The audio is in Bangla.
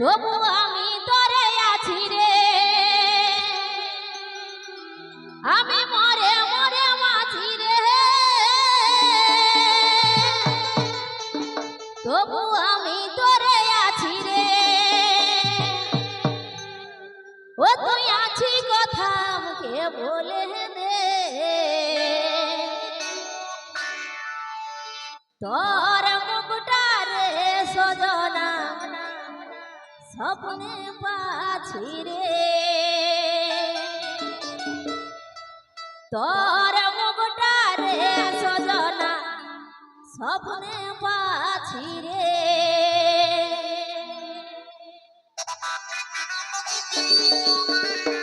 তবু আমি তোরে আছি রে। আমি মরে মরে মাছি রে। তবু আমি তোরে আছি রে। ও, তুই আছি কথা মুখে বলে দে। তোর স্বপ্নে পাছি রে তোর মুকুটা রে সজনা স্বপ্নে পাছি রে আমি